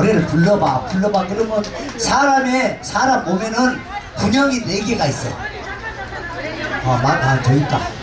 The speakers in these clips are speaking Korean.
노래를 불러봐 불러봐 그러면 사람의 사람 몸에는 군형이 네 개가 있어. 어, 맞, 아, 저 있다.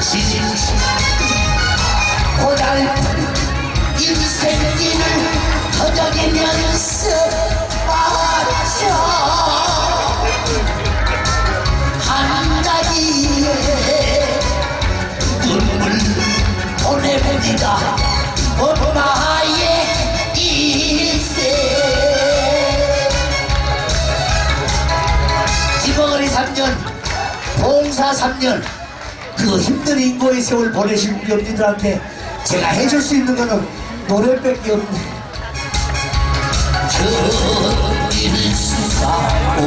지진 고달픈 인생길을 터덕이면서 맞아 한가지에 눈물 보내봅니다 엄마 4, 3년 그 힘든 인고의 세월 보내신 우리 언니들한테 제가 해줄 수 있는 거는 노래밖에 없네. 저 익숙하고.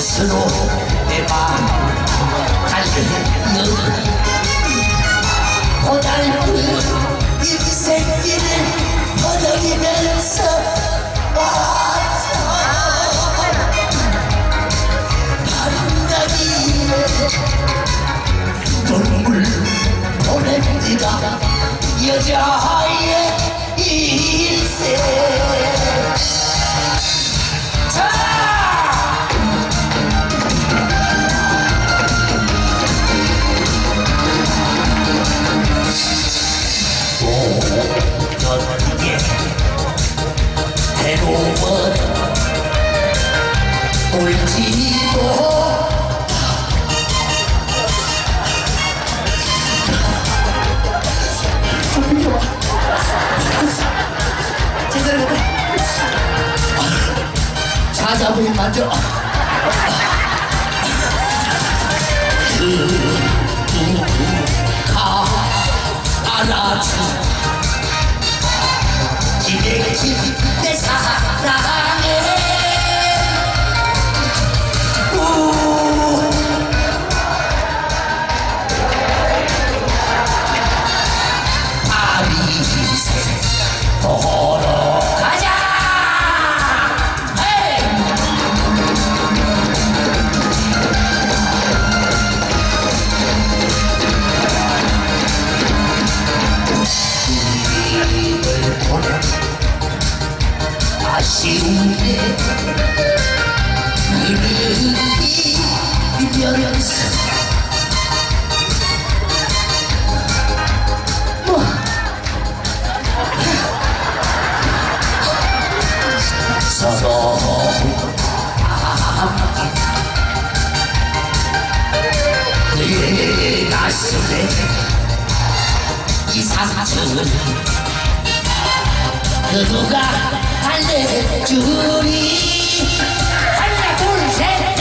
스스로 내 마음 달려 고달픈 인생길을 퍼덕이면서 찾아보니 만져 상처는 그 누가 달래주리? 하나 둘셋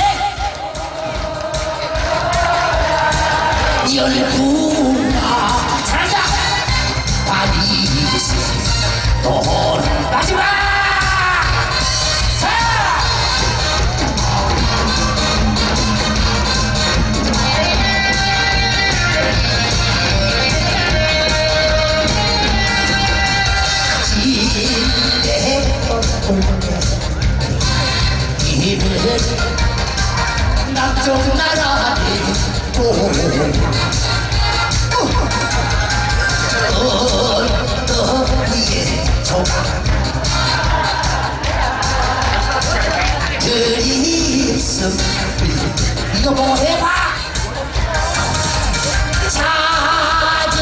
열구나. 잘한다. 파리스 돈 마지막! 자! 이들은 남쪽 그립소 이거 뭐 해봐. 자주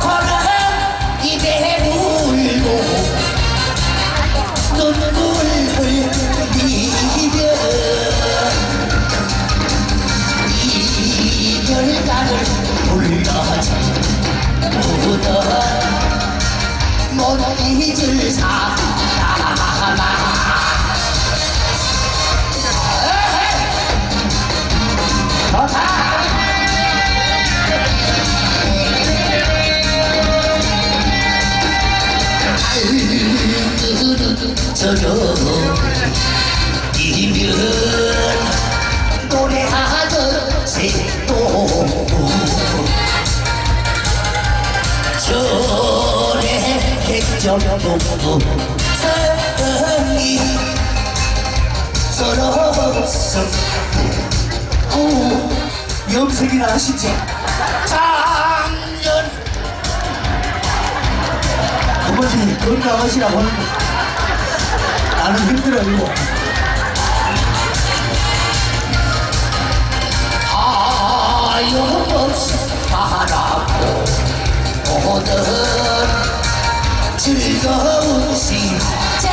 걸음 입에 물고 눈물 흘리며 이별감을 잊을 사람아 좋다 저저 객정도 사랑이 서러웠어 오 염색이나 하시지 작년 아버지 건강하시라고 하는데 나는 힘들어 이거 하염없이 바라보 오늘 즐거운 시제라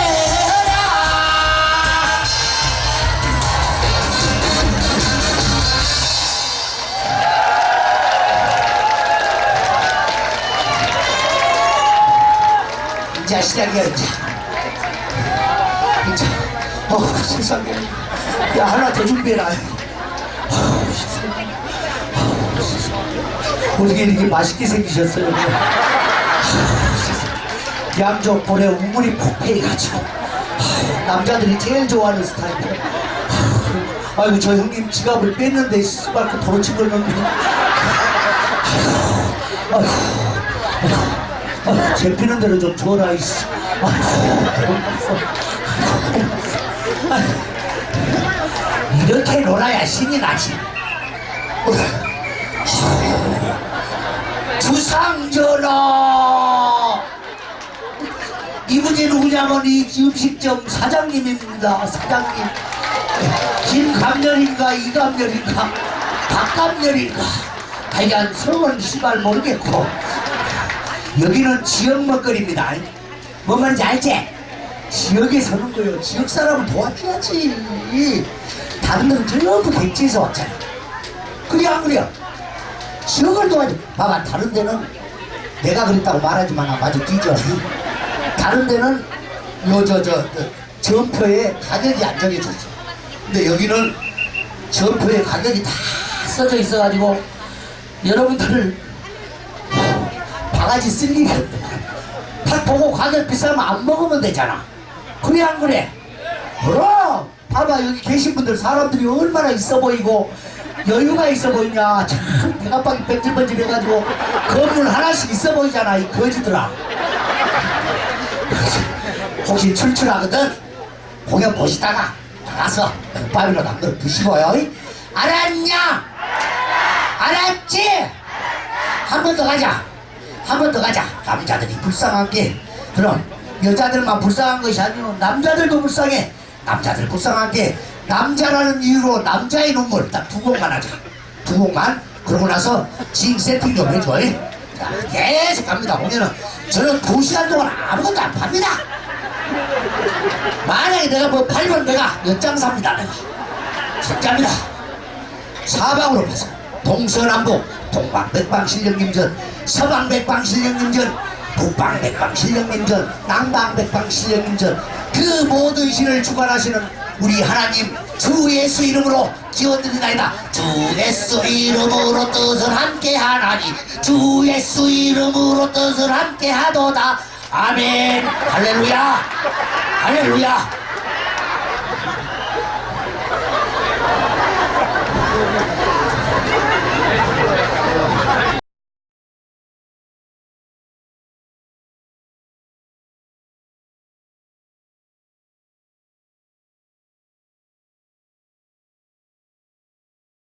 이제 시작이야 이제 이제 어 세상에 야 하나 더 준비해라 어우, 세상에. 어우. 어떻게 이렇게 맛있게 생기셨어요 어우. 양쪽 볼에 우물이 폭패해가지고 어우, 남자들이 제일 좋아하는 스타일이에요 아이고 저 형님 지갑을 뺐는데 씨발 그 아이고 아, 잡히는 대로 좀 줘라, 이씨. 아, 이렇게 놀아야 신이 나지. 주상전하! 이분이 누구냐면 이 음식점 사장님입니다, 사장님. 김감렬인가, 이감렬인가, 박감렬인가. 하여간 성은 씨발 모르겠고. 여기는 지역 먹거리입니다. 뭔 말인지 알지? 지역에 사는 거요. 지역 사람을 도와줘야지. 다른 데는 전부 객지에서 왔잖아. 그래, 안 그래요? 지역을 도와줘. 봐봐, 다른 데는 내가 그랬다고 말하지만 나 마저 뒤져. 다른 데는 요, 저, 전표에 가격이 안 정해졌어. 근데 여기는 전표에 가격이 다 써져 있어가지고 여러분들을 바가지 쓸 일이 없다. 딱 보고 가격 비싸면 안 먹으면 되잖아. 그래 안 그래? 그럼 봐봐 여기 계신 분들 사람들이 얼마나 있어 보이고 여유가 있어 보이냐 참 배가 빵이 뺀질뺀질 해가지고 건물 하나씩 있어 보이잖아 이 거지들아 혹시 출출하거든 공연 보시다가 나가서 밥이나 남들 드시고요 알았냐? 알았지? 한 번 더 가자. 한 번 더 가자. 남자들이 불쌍한 게 그럼 여자들만 불쌍한 것이 아니고 남자들도 불쌍해. 남자들 불쌍한 게 남자라는 이유로 남자의 눈물 딱 두 곡만 하자. 두 곡만. 그러고 나서 징 세팅 좀 해줘. 이. 자, 계속 갑니다. 공연은 저는 두 시간 동안 아무것도 안 팝니다. 만약에 내가 뭐 팔면 내가 연장 삽니다. 내가. 진짜입니다. 사방으로 가서 동서남북 동방백방 실령님전 서방백방 실령님전 북방백방 실령님전 남방백방 실령님전 그 모든 신을 주관하시는 우리 하나님 주 예수 이름으로 기원드리나이다. 주 예수 이름으로 뜻을 함께 하나니 주 예수 이름으로 뜻을 함께 하도다. 아멘. 할렐루야. 할렐루야